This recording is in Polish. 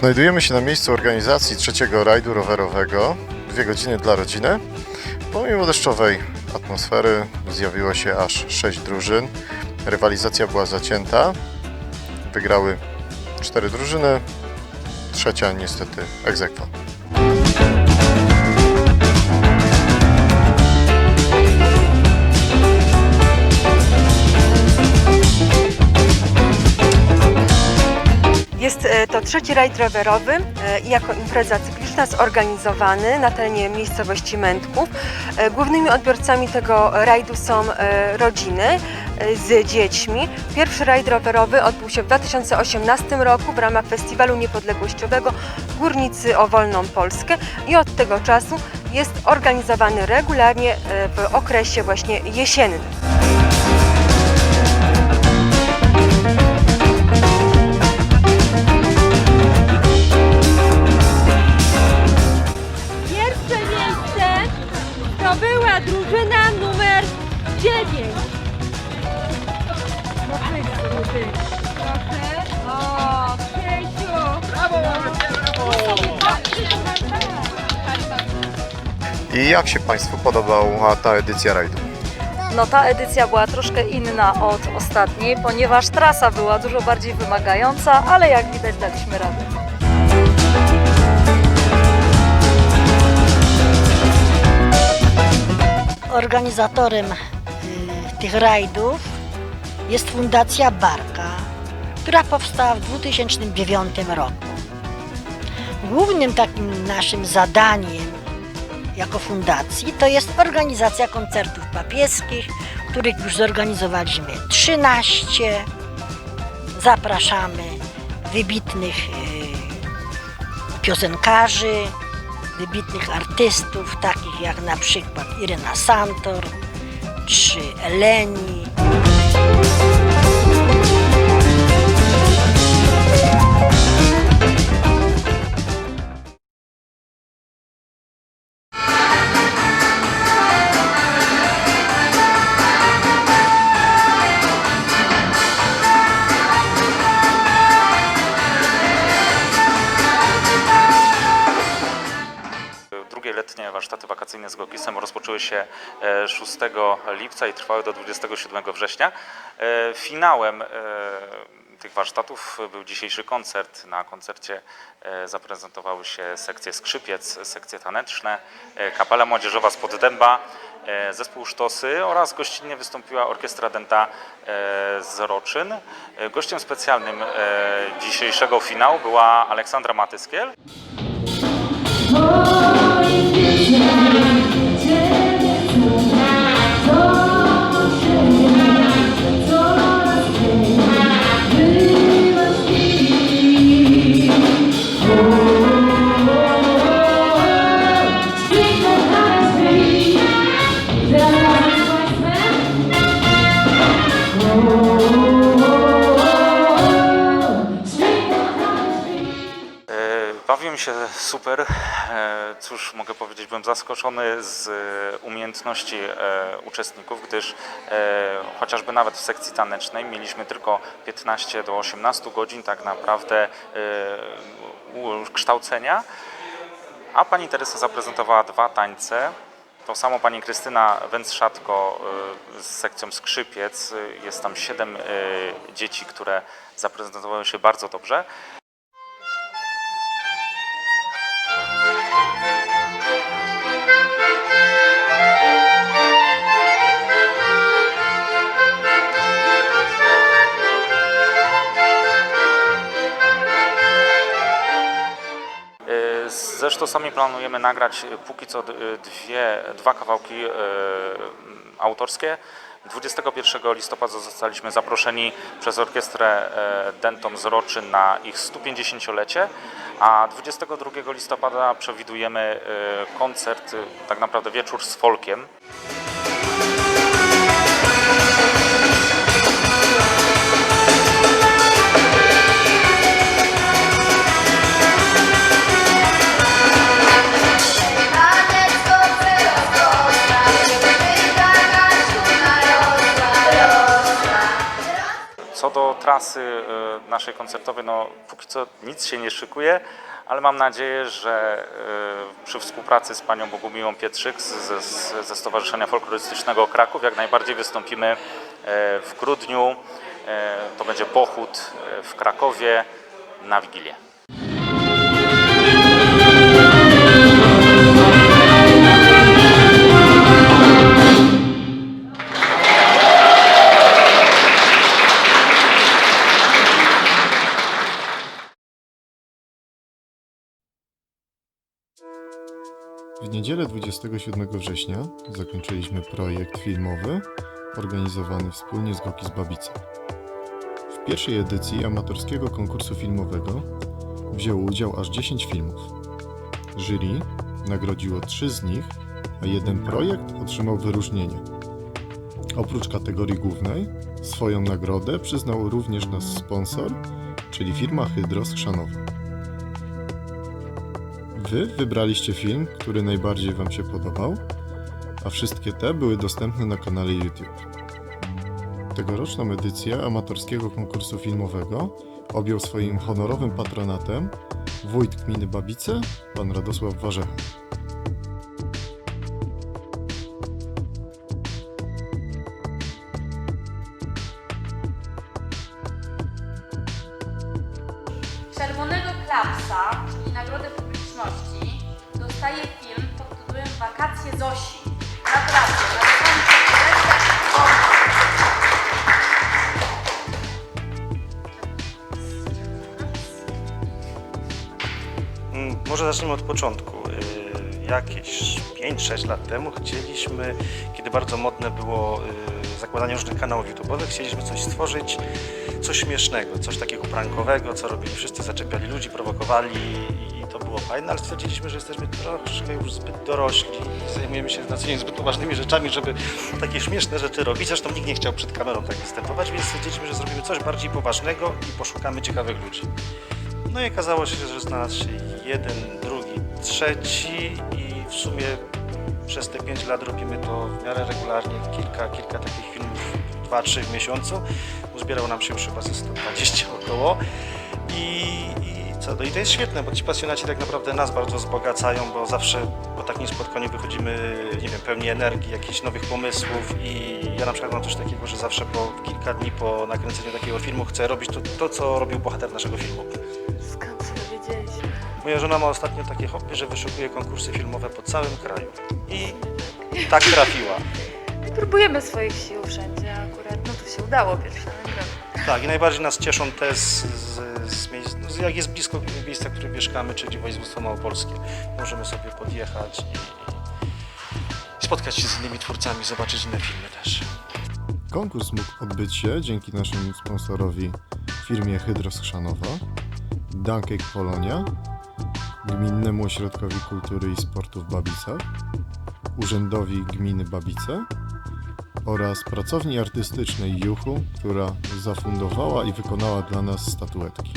Znajdujemy się na miejscu organizacji trzeciego rajdu rowerowego. Dwie godziny dla rodziny. Pomimo deszczowej atmosfery zjawiło się aż sześć drużyn. Rywalizacja była zacięta. Wygrały cztery drużyny. Trzecia niestety ex trzeci rajd rowerowy e, jako impreza cykliczna zorganizowany na terenie miejscowości Mędków. E, Głównymi odbiorcami tego rajdu są e, rodziny z dziećmi. Pierwszy rajd rowerowy odbył się w 2018 roku w ramach Festiwalu Niepodległościowego Górnicy o Wolną Polskę i od tego czasu jest organizowany regularnie w okresie właśnie jesiennym. I jak się Państwu podobała ta edycja rajdu? No ta edycja była troszkę inna od ostatniej, ponieważ trasa była dużo bardziej wymagająca, ale jak widać daliśmy radę. Organizatorem y, tych rajdów jest Fundacja Barka, która powstała w 2009 roku. Głównym takim naszym zadaniem jako fundacji to jest organizacja koncertów papieskich, których już zorganizowaliśmy 13. Zapraszamy wybitnych y, piosenkarzy, wybitnych artystów, takich jak na przykład Irena Santor czy Eleni. Z Gokisem rozpoczęły się e, 6 lipca i trwały do 27 września. E, Finałem e, tych warsztatów był dzisiejszy koncert. Na koncercie e, zaprezentowały się sekcje skrzypiec, sekcje taneczne, e, kapela młodzieżowa z Poddęba, e, zespół Sztosy oraz gościnnie wystąpiła orkiestra Denta e, z Roczyn. E, Gościem specjalnym e, dzisiejszego finału była Aleksandra Matyskiel. Super. E, Cóż mogę powiedzieć, byłem zaskoczony z e, umiejętności e, uczestników, gdyż chociażby nawet w sekcji tanecznej mieliśmy tylko 15 do 18 godzin tak naprawdę kształcenia, a pani Teresa zaprezentowała dwa tańce. To samo pani Krystyna Wędrzatko y, z sekcją skrzypiec. Jest tam siedem dzieci, które zaprezentowały się bardzo dobrze. Ze Sztosami planujemy nagrać y, póki co y, dwie, dwa kawałki y, autorskie. 21 listopada zostaliśmy zaproszeni przez orkiestrę e, Dentom z Roczyn na ich 150-lecie, a 22 listopada przewidujemy koncert, tak naprawdę wieczór z folkiem. Trasy e, naszej koncertowej, no póki co nic się nie szykuje, ale mam nadzieję, że e, przy współpracy z panią Bogumiłą Pietrzyk ze, ze Stowarzyszenia Folklorystycznego Kraków jak najbardziej wystąpimy e, w grudniu. To będzie pochód w Krakowie na Wigilię. Niedzielę 27 września zakończyliśmy projekt filmowy organizowany wspólnie z Goki z Babice. W pierwszej edycji amatorskiego konkursu filmowego wzięło udział aż 10 filmów. Jury nagrodziło 3 z nich, a jeden projekt otrzymał wyróżnienie. Oprócz kategorii głównej, swoją nagrodę przyznał również nasz sponsor, czyli firma Hydros Chrzanowa. Wy wybraliście film, który najbardziej Wam się podobał, a wszystkie te były dostępne na kanale YouTube. Tegoroczną edycję amatorskiego konkursu filmowego objął swoim honorowym patronatem wójt gminy Babice, pan Radosław Warzecha. Czerwonego Klapsa, czyli Nagrodę Publiczności, dostaje film pod tytułem Wakacje Zosi. Naprawdę, Mm, Może zacznijmy od początku. Y, Jakieś 5-6 lat temu chcieliśmy, kiedy bardzo modne było y, zakładanie różnych kanałów YouTube'owych, chcieliśmy coś stworzyć, coś śmiesznego, coś takiego prankowego, co robili wszyscy, zaczepiali ludzi, prowokowali to było fajne, ale stwierdziliśmy, że jesteśmy troszkę już zbyt dorośli i zajmujemy się na co dzień zbyt poważnymi rzeczami, żeby takie śmieszne rzeczy robić. Zresztą nikt nie chciał przed kamerą tak występować, więc stwierdziliśmy, że zrobimy coś bardziej poważnego i poszukamy ciekawych ludzi. No i okazało się, że znalazł się jeden, drugi, trzeci i w sumie przez te 5 lat robimy to w miarę regularnie, kilka, kilka takich filmów, 2-3 w miesiącu. Uzbierał nam się już chyba ze 120 około i, i no i to jest świetne, bo ci pasjonaci tak naprawdę nas bardzo wzbogacają, bo zawsze po takim spotkaniu wychodzimy, nie wiem, pełni energii, jakichś nowych pomysłów i ja na przykład mam coś takiego, że zawsze po kilka dni po nakręceniu takiego filmu chcę robić to, to co robił bohater naszego filmu. Skąd się dowiedzieliśmy? Moja żona ma ostatnio takie hobby, że wyszukuje konkursy filmowe po całym kraju. I tak trafiła. Próbujemy swoich sił wszędzie, a akurat no to się udało pierwsza nagroda. Tak, i najbardziej nas cieszą te z, z, z miejsc, no, jak jest blisko miejsca, w którym mieszkamy, czyli województwo małopolskie. Możemy sobie podjechać i, i spotkać się z innymi twórcami, zobaczyć inne filmy też. Konkurs mógł odbyć się dzięki naszym sponsorowi firmie Hydros Chrzanowa, Duncake Polonia, Gminnemu Ośrodkowi Kultury i Sportu w Babicach, Urzędowi Gminy Babice oraz pracowni artystycznej Juchu, która zafundowała i wykonała dla nas statuetki.